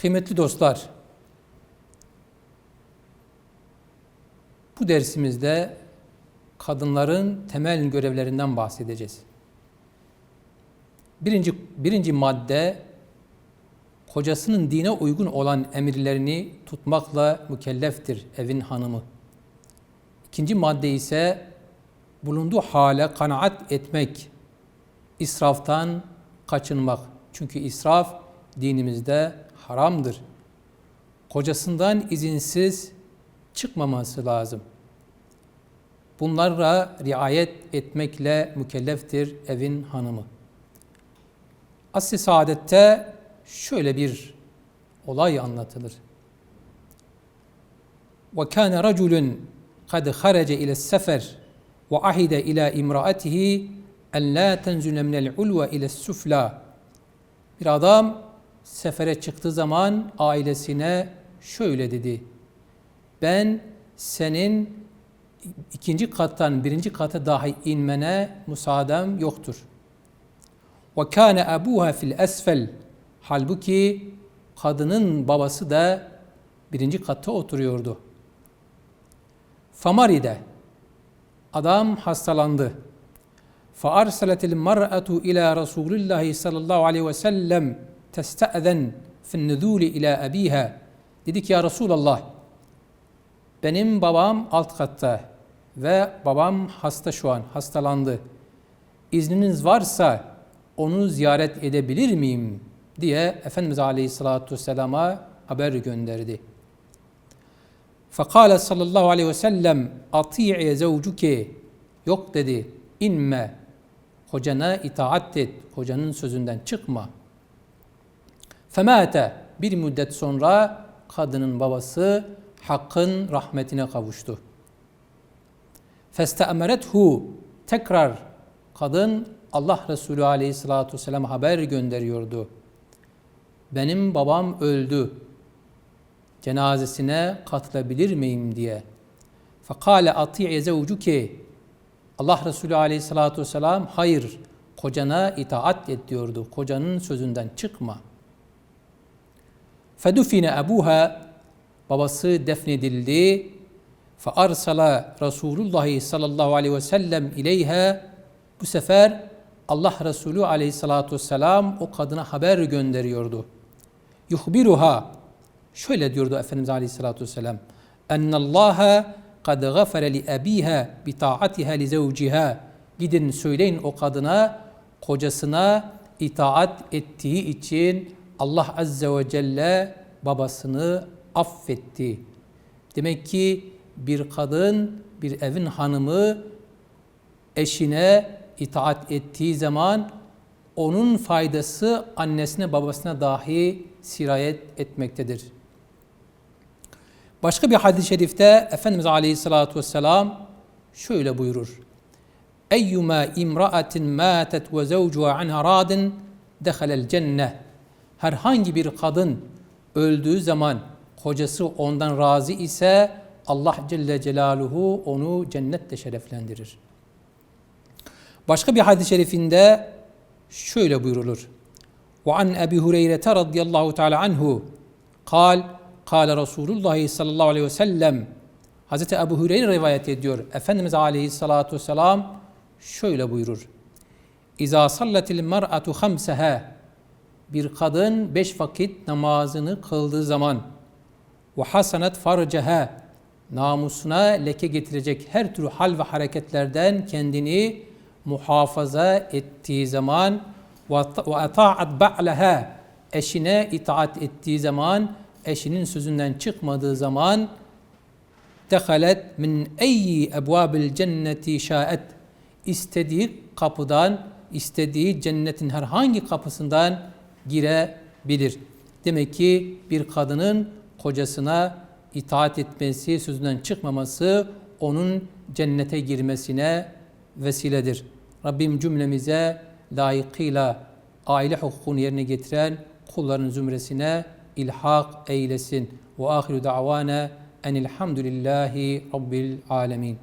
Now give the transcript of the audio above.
Kıymetli dostlar, bu dersimizde kadınların temel görevlerinden bahsedeceğiz. Birinci, birinci madde, kocasının dine uygun olan emirlerini tutmakla mükelleftir evin hanımı. İkinci madde ise bulunduğu hale kanaat etmek, israftan kaçınmak. Çünkü israf dinimizde haramdır. Kocasından izinsiz çıkmaması lazım. Bunlara riayet etmekle mükelleftir evin hanımı. Asr-ı Saadet'te şöyle bir olay anlatılır. وَكَانَ رَجُلٌ قَدْ خَرَجَ إِلَى السَّفَرِ وَعَهِدَ إِلَى إِمْرَأَتِهِ اَنْ لَا تَنْزُلَ مِنَ الْعُلْوَ إِلَى السُّفْلَى Bir adam sefere çıktığı zaman ailesine şöyle dedi. Ben senin ikinci kattan birinci kata dahi inmene müsaadem yoktur. Ve kâne ebuha fil esfel. Halbuki kadının babası da birinci katta oturuyordu. Famaride adam hastalandı. Fa arsalatil mar'atu ila Rasulillahi sallallahu aleyhi ve sellem teste'zen fin nüzuli ila abiha. Dedik ya Resulallah benim babam alt katta ve babam hasta şu an, hastalandı. İzniniz varsa onu ziyaret edebilir miyim diye Efendimiz Aleyhisselatü Vesselam'a haber gönderdi. Fakale sallallahu aleyhi ve sellem ati'i zevcuke yok dedi inme kocana itaat et kocanın sözünden çıkma Femate bir müddet sonra kadının babası Hakk'ın rahmetine kavuştu. Feste'merethu tekrar kadın Allah Resulü Aleyhisselatü Vesselam haber gönderiyordu. Benim babam öldü. Cenazesine katılabilir miyim diye. Fakale ati'i zevcuke Allah Resulü Aleyhisselatü Vesselam hayır kocana itaat et diyordu. Kocanın sözünden çıkma. Fedufine ebuha babası defnedildi. Fe arsala Resulullah sallallahu aleyhi ve sellem ileyha bu sefer Allah Resulü aleyhissalatu vesselam o kadına haber gönderiyordu. Yuhbiruha şöyle diyordu Efendimiz aleyhissalatu vesselam. Ennallaha kad gafere li abiha bi taatiha. Gidin söyleyin o kadına kocasına itaat ettiği için Allah azze ve celle babasını affetti. Demek ki bir kadın, bir evin hanımı eşine itaat ettiği zaman onun faydası annesine babasına dahi sirayet etmektedir. Başka bir hadis-i şerifte Efendimiz Aleyhisselatü Vesselam şöyle buyurur. Eyyuma imra'atin matet ve zevcuha anha radin dehalel cenne Herhangi bir kadın öldüğü zaman kocası ondan razı ise Allah Celle Celaluhu onu cennette şereflendirir. Başka bir hadis-i şerifinde şöyle buyrulur. وعن أبي هريرة رضي الله تعالى عنه قال قال رسول الله sallallahu aleyhi ve sellem Hazreti Ebu Hureyre rivayet ediyor. Efendimiz aleyhissalatu vesselam şöyle buyurur. İza sallatil mar'atu hamseha bir kadın beş vakit namazını kıldığı zaman ve hasanat farceha namusuna leke getirecek her türlü hal ve hareketlerden kendini muhafaza ettiği zaman ve ata'at ba'leha eşine itaat ettiği zaman eşinin sözünden çıkmadığı zaman dehalet min eyyi ebvabil cenneti şaet istediği kapıdan istediği cennetin herhangi kapısından girebilir. Demek ki bir kadının kocasına itaat etmesi, sözünden çıkmaması onun cennete girmesine vesiledir. Rabbim cümlemize layıkıyla aile hukukunu yerine getiren kulların zümresine ilhak eylesin. Ve ahiru da'vana enilhamdülillahi rabbil alemin.